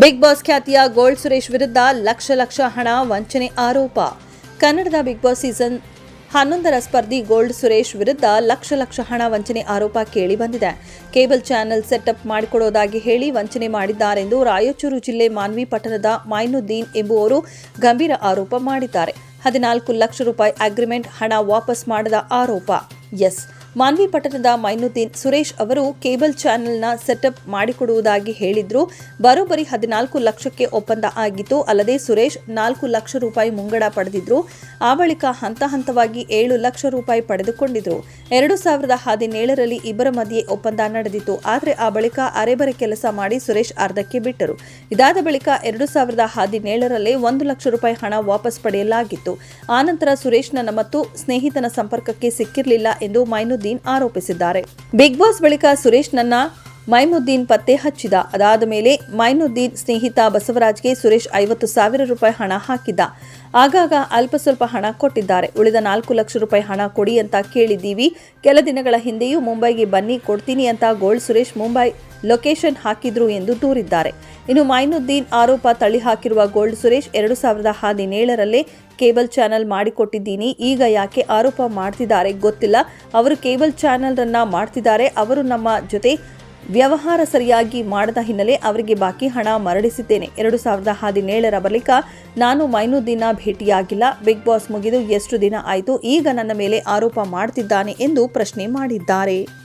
Big boss ಖ್ಯಾತಿಯ gold Suresh ವಿರುದ್ಧ ಲಕ್ಷ ಲಕ್ಷ ಹಣ ವಂಚನೆ ಆರೋಪ. ಕನ್ನಡದ ಬಿಗ್ ಬಾಸ್ ಸೀಸನ್ ಹನ್ನೊಂದರ ಸ್ಪರ್ಧಿ ಗೋಲ್ಡ್ ಸುರೇಶ್ ವಿರುದ್ಧ ಲಕ್ಷ ಲಕ್ಷ ಹಣ ವಂಚನೆ ಆರೋಪ ಕೇಳಿ ಬಂದಿದೆ. ಕೇಬಲ್ ಚಾನೆಲ್ ಸೆಟಪ್ ಮಾಡಿಕೊಡೋದಾಗಿ ಹೇಳಿ ವಂಚನೆ ಮಾಡಿದ್ದಾರೆಂದು ರಾಯಚೂರು ಜಿಲ್ಲೆ ಮಾನ್ವಿ ಪಟ್ಟಣದ ಮೈನುದ್ದೀನ್ ಎಂಬುವರು ಗಂಭೀರ ಆರೋಪ ಮಾಡಿದ್ದಾರೆ. ಹದಿನಾಲ್ಕು ಲಕ್ಷ ರೂಪಾಯಿ ಅಗ್ರಿಮೆಂಟ್ ಹಣ ವಾಪಸ್ ಮಾಡದ ಆರೋಪ. ಎಸ್. ಮಾನ್ವಿ ಪಟ್ಟಣದ ಮೈನುದ್ದೀನ್ ಸುರೇಶ್ ಅವರು ಕೇಬಲ್ ಚಾನೆಲ್ನ ಸೆಟಪ್ ಮಾಡಿಕೊಡುವುದಾಗಿ ಹೇಳಿದ್ರು. ಬರೋಬ್ಬರಿ ಹದಿನಾಲ್ಕು ಲಕ್ಷಕ್ಕೆ ಒಪ್ಪಂದ ಆಗಿತ್ತು. ಅಲ್ಲದೆ ಸುರೇಶ್ ನಾಲ್ಕು ಲಕ್ಷ ರೂಪಾಯಿ ಮುಂಗಡ ಪಡೆದಿದ್ರು. ಆ ಬಳಿಕ ಹಂತ ಹಂತವಾಗಿ ಏಳು ಲಕ್ಷ ರೂಪಾಯಿ ಪಡೆದುಕೊಂಡಿದ್ರು. ಎರಡು ಸಾವಿರದ ಹದಿನೇಳರಲ್ಲಿ ಇಬ್ಬರ ಮಧ್ಯೆ ಒಪ್ಪಂದ ನಡೆದಿತ್ತು. ಆದರೆ ಆ ಬಳಿಕ ಅರೆಬರೆ ಕೆಲಸ ಮಾಡಿ ಸುರೇಶ್ ಅರ್ಧಕ್ಕೆ ಬಿಟ್ಟರು. ಇದಾದ ಬಳಿಕ ಎರಡು ಸಾವಿರದ ಹದಿನೇಳರಲ್ಲೇ ಒಂದು ಲಕ್ಷ ರೂಪಾಯಿ ಹಣ ವಾಪಸ್ ಪಡೆಯಲಾಗಿತ್ತು. ಆನಂತರ ಸುರೇಶ್ ನನ್ನ ಮತ್ತು ಸ್ನೇಹಿತನ ಸಂಪರ್ಕಕ್ಕೆ ಸಿಕ್ಕಿರಲಿಲ್ಲ ಎಂದು ಮೈನುದ್ದೀನ್ ಆರೋಪಿಸಿದ್ದಾರೆ. ಬಿಗ್ ಬಾಸ್ ಬಳಿಕ ಸುರೇಶ್ ನನ್ನ ಮೈಮುದ್ದೀನ್ ಪತ್ತೆ ಹಚ್ಚಿದ. ಅದಾದ ಮೇಲೆ ಮೈನುದ್ದೀನ್ ಸ್ನೇಹಿತ ಬಸವರಾಜ್ಗೆ ಸುರೇಶ್ ಐವತ್ತು ಸಾವಿರ ರೂಪಾಯಿ ಹಣ ಹಾಕಿದ್ದ. ಆಗಾಗ ಅಲ್ಪ ಸ್ವಲ್ಪ ಹಣ ಕೊಟ್ಟಿದ್ದಾರೆ. ಉಳಿದ ನಾಲ್ಕು ಲಕ್ಷ ರೂಪಾಯಿ ಹಣ ಕೊಡಿ ಅಂತ ಕೇಳಿದ್ದೀವಿ. ಕೆಲ ದಿನಗಳ ಹಿಂದೆಯೂ ಮುಂಬೈಗೆ ಬನ್ನಿ, ಕೊಡ್ತೀನಿ ಅಂತ ಗೋಲ್ಡ್ ಸುರೇಶ್ ಮುಂಬೈ ಲೊಕೇಶನ್ ಹಾಕಿದ್ರು ಎಂದು ದೂರಿದ್ದಾರೆ. ಇನ್ನು ಮೈನುದ್ದೀನ್ ಆರೋಪ ತಳ್ಳಿ ಹಾಕಿರುವ ಗೋಲ್ಡ್ ಸುರೇಶ್ ಎರಡು ಸಾವಿರದ ಹದಿನೇಳರಲ್ಲೇ ಕೇಬಲ್ ಚಾನೆಲ್ ಮಾಡಿಕೊಟ್ಟಿದ್ದೀನಿ. ಈಗ ಯಾಕೆ ಆರೋಪ ಮಾಡ್ತಿದ್ದಾರೆ ಗೊತ್ತಿಲ್ಲ. ಅವರು ಕೇಬಲ್ ಚಾನೆಲ್ ಅನ್ನ ಮಾಡ್ತಿದ್ದಾರೆ. ಅವರು ನಮ್ಮ ಜೊತೆ ವ್ಯವಹಾರ ಸರಿಯಾಗಿ ಮಾಡದ ಹಿನ್ನೆಲೆ ಅವರಿಗೆ ಬಾಕಿ ಹಣ ಮರಳಿಸಿದ್ದೇನೆ. ಎರಡು ಸಾವಿರದ ಹದಿನೇಳರ ಬಳಿಕ ನಾನು ಮೈನುದ್ದೀನ ಭೇಟಿಯಾಗಿಲ್ಲ. ಬಿಗ್ ಬಾಸ್ ಮುಗಿದು ಎಷ್ಟು ದಿನ ಆಯಿತು? ಈಗ ನನ್ನ ಮೇಲೆ ಆರೋಪ ಮಾಡ್ತಿದ್ದಾನೆ ಎಂದು ಪ್ರಶ್ನೆ ಮಾಡಿದ್ದಾರೆ.